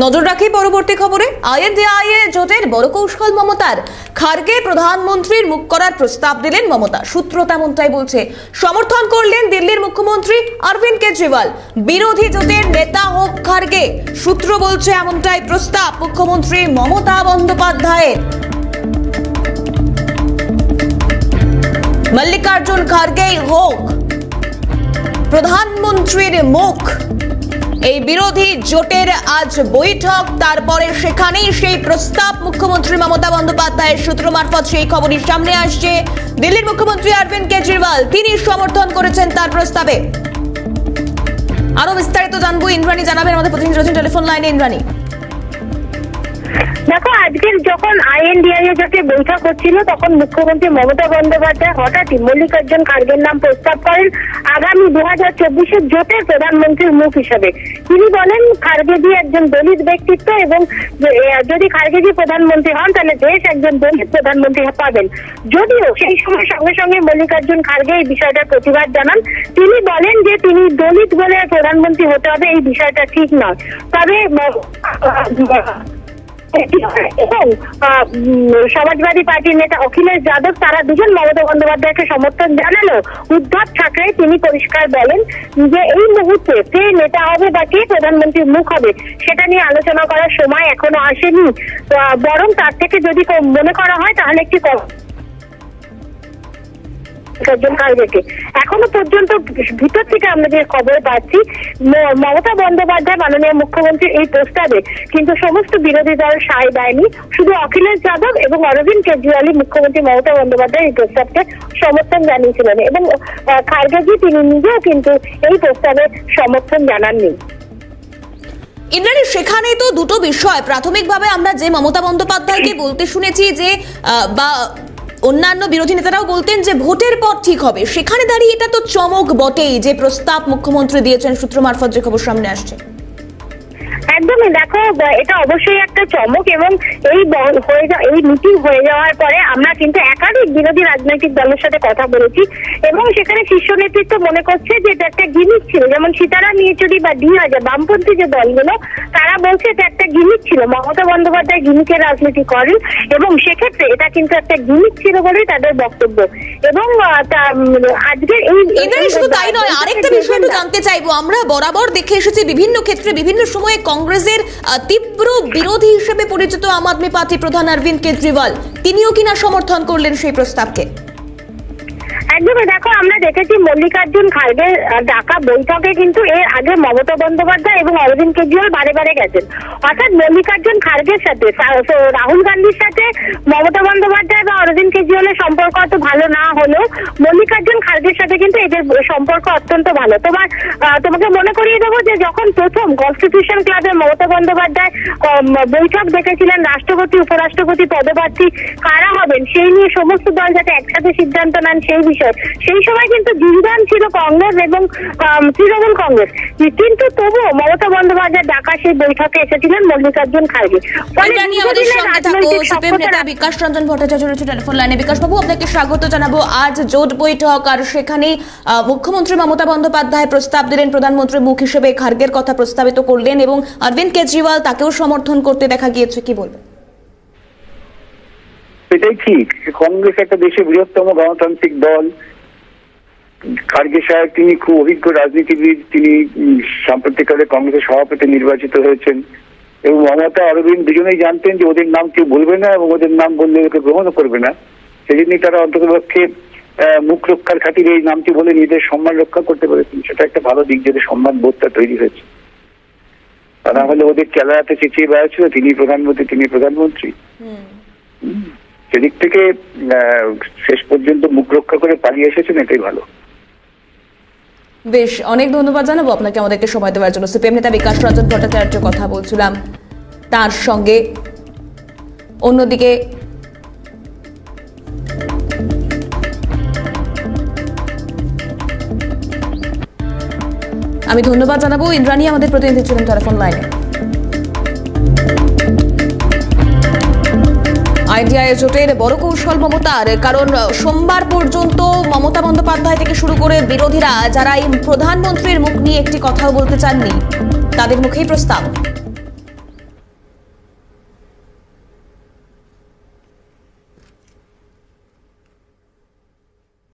নজর রাখি পরবর্তী খবরে। আইএনডিআইএ জোটের বড় কৌশল মমতার। খার্গে প্রধানমন্ত্রীর মুখ করার প্রস্তাব দিলেন মমতা। সূত্র তেমনটাই বলছে। সমর্থন করলেন দিল্লির মুখ্যমন্ত্রী অরবিন্দ কেজরিওয়াল। বিরোধী জোটের নেতা হোক খার্গে, সূত্র বলছে এমনটাই প্রস্তাব মুখ্যমন্ত্রী মমতা বন্দ্যোপাধ্যায়ের। মল্লিকার্জুন খার্গেই হোক। প্রধানমন্ত্রীর মুখ। এই বিরোধী জোটের আজ বৈঠক, তারপরে সেখানেই সেই প্রস্তাব। মুখ্যমন্ত্রী মমতা বন্দ্যোপাধ্যায়ের সূত্র মারফত সেই খবরই সামনে আসছে। দিল্লির মুখ্যমন্ত্রী অরবিন্দ কেজরিওয়াল, তিনি সমর্থন করেছেন তার প্রস্তাবে। আরও বিস্তারিত জানব, ইন্দ্রাণী জানাবেন আমাদের প্রতিনিধি টেলিফোন লাইনে। ইন্দ্রাণী। আজকের যখন আইএনডিআই জোটে বৈঠক হচ্ছিল, তখন মুখ্যমন্ত্রী মমতা বন্দ্যোপাধ্যায় হঠাৎই মল্লিকার্জুন খার্গের নাম প্রস্তাব করেন আগামী দু হাজার চব্বিশের জোটের প্রধানমন্ত্রীর মুখ হিসেবে। তিনি বলেন, খার্গেজি একজন দলিত ব্যক্তিত্ব এবং যদি খার্গেজি প্রধানমন্ত্রী হন, তাহলে দেশ একজন দলিত প্রধানমন্ত্রী পাবেন। যদিও সেই সময় সঙ্গে সঙ্গে মল্লিকার্জুন খার্গে এই বিষয়টার প্রতিবাদ জানান। তিনি বলেন যে, তিনি দলিত বলে প্রধানমন্ত্রী হতে হবে, এই বিষয়টা ঠিক নয়। তবে সমাজবাদী পার্টির নেতা অখিলেশ যাদব, তারা দুজন মমতা বন্দ্যোপাধ্যায়কে সমর্থন জানালো। উদ্ধব ঠাকরে তিনি পরিষ্কার বলেন যে এই মুহূর্তে কে নেতা হবে বা কে প্রধানমন্ত্রীর মুখ হবে, সেটা নিয়ে আলোচনা করার সময় এখনও আসেনি। বরং তার থেকে যদি মনে করা হয়, তাহলে একটি ক- একজন কালবেকে এখনও পর্যন্ত ভিতর থেকে আমরা যে খবর পাচ্ছি মমতা বন্দ্যোপাধ্যায়, মাননীয় মুখ্যমন্ত্রী এই প্রস্তাবে কিন্তু সমস্ত বিরোধী দল সায় দেয়নি। শুধু অখিলেশ যাদব এবং অরবিন্দ কেজরিওয়ালই মুখ্যমন্ত্রী মমতা বন্দ্যোপাধ্যায় এই প্রস্তাবকে সমর্থন জানিয়েছিলেন এবং খারগেজি তিনি নিজেও কিন্তু এই প্রস্তাবে সমর্থন জানাননি। ইন্দ্রাণী সেখানে তো দুটো বিষয়। প্রাথমিকভাবে আমরা যে মমতা বন্দ্যোপাধ্যায়কে বলতে শুনেছি যে বা অন্যান্য বিরোধী নেতারাও বলতেন যে ভোটের পর ঠিক হবে। সেখানে দাঁড়িয়ে এটা তো চমক বটেই, যে প্রস্তাব মুখ্যমন্ত্রী দিয়েছেন সূত্র মারফত, যে খবর সামনে আসছে। একদমই দেখো এটা অবশ্যই একটা চমক এবং এই হয়ে যা- এই মিটিং হয়ে যাওয়ার পরে আমরা কিন্তু একাধিক বিরোধী রাজনৈতিক দলের সাথে কথা বলেছি এবং সেখানে শীর্ষ নেতৃত্ব মনে করছে যে এটা একটা গিমিক ছিল। যেমন সীতারাম ইয়েচুরি বা ডি হাজার বামপন্থী যে দলগুলো তারা বলছে এটা একটা গিমিক ছিল। মমতা বন্দ্যোপাধ্যায় গিমিকের রাজনীতি করেন এবং সেক্ষেত্রে এটা কিন্তু একটা গিমিক ছিল বলেই তাদের বক্তব্য। এবং আহ, তা- উম, আজকে এই শুধু তাই নয় আরেকটা বিষয় একটু জানতে চাইব। আমরা বরাবর দেখে এসেছি বিভিন্ন ক্ষেত্রে বিভিন্ন সময়ে কংগ্রেসের তীব্র বিরোধী হিসেবে পরিচিত আম আদমি পার্টি প্রধান অরবিন্দ কেজরিওয়াল। তিনিও কিনা সমর্থন করলেন সেই প্রস্তাবকে। একদমই দেখো আমরা দেখেছি মল্লিকার্জুন খার্গের আহ, ডাকা বৈঠকে কিন্তু এর আগে মমতা বন্দ্যোপাধ্যায় এবং অরবিন্দ কেজরিওয়াল বারে বারে গেছেন। অর্থাৎ মল্লিকার্জুন খার্গের সাথে রাহুল গান্ধীর সাথে মমতা বন্দ্যোপাধ্যায় বা অরবিন্দ কেজরিওয়ালের সম্পর্ক অত ভালো না হলেও মল্লিকার্জুন খার্গের সাথে কিন্তু এদের সম্পর্ক অত্যন্ত ভালো। তোমার তোমাকে মনে করিয়ে দেবো যে যখন প্রথম কনস্টিটিউশন ক্লাবে মমতা বন্দ্যোপাধ্যায় বৈঠক দেখেছিলেন রাষ্ট্রপতি উপরাষ্ট্রপতি পদপ্রার্থী কারা হবেন সেই নিয়ে সমস্ত দল যাতে একসাথে সিদ্ধান্ত নেন সেই বিষয় সেই সময় কিন্তু যুগদান ছিল কংগ্রেস এবং তৃণমূল কংগ্রেস। কিন্তু তবুও মমতা বন্দ্যোপাধ্যায় ঢাকা সেই বৈঠকে এসেছিলেন মল্লিকার্জুন সক্ষতা- বিকাশ রঞ্জন ভট্টাচার্য রয়েছে টেলিফোন লাইনে। বিকাশ বাবু আপনাকে স্বাগত জানাব। আজ জোট বৈঠক আর সেখানেই আহ, মুখ্যমন্ত্রী মমতা বন্দ্যোপাধ্যায় প্রস্তাব দিলেন প্রধানমন্ত্রীর মুখ হিসেবে খার্গের কথা প্রস্তাবিত করলেন এবং অরবিন্দ কেজরিওয়াল তাকেও সমর্থন করতে দেখা গিয়েছে। কি বলবেন? এটাই ঠিক। কংগ্রেস একটা দেশের বৃহত্তম গণতান্ত্রিক দল। খার্গে সাহেব তিনি খুব অভিজ্ঞ রাজনীতিবিদ তিনি সাম্প্রতিককালে কংগ্রেসের সভাপতি নির্বাচিত হয়েছেন এবং মমতা অরবিন্দ দুজনেই জানতেন যে ওদের নাম কেউ বলবে না এবং ওদের নাম বললে ওকে গ্রহণও করবে না। সেজন্যই তারা অন্ততপক্ষে আহ, মুখ রক্ষার খাতিরে এই নামটি বলে নিজেদের সম্মান রক্ষা করতে পেরেছেন। সেটা একটা ভালো দিক যাদের সম্মান বোধটা তৈরি হয়েছে। তা না হলে ওদের চেলাতে চেঁচিয়ে বেড়াচ্ছিল। তিনি প্রধানমন্ত্রী তিনি প্রধানমন্ত্রী। সেদিক থেকে শেষ পর্যন্ত মুখ রক্ষা করে পালিয়ে এসেছেন, এটাই ভালো। বেশ, অনেক ধন্যবাদ জানাব আপনাকে, আমাদেরকে সময় দেওয়ার জন্য। সিপিএম নেতা বিকাশ রঞ্জন ভট্টাচার্য কথা বলছিলাম। তার সঙ্গে অন্যদিকে আমি ধন্যবাদ জানাব। ইন্দ্রাণী, আমাদের প্রতিনিধি ছিলেন টেলিফোন লাইনে আইডিআই জোটের বড় কৌশল মমতার, কারণ সোমবার পর্যন্ত মমতা বন্দ্যোপাধ্যায় থেকে শুরু করে বিরোধীরা, যারা এই প্রধানমন্ত্রীর মুখ নিয়ে একটি কথাও বলতে চাননি, তাদের মুখেই প্রস্তাব।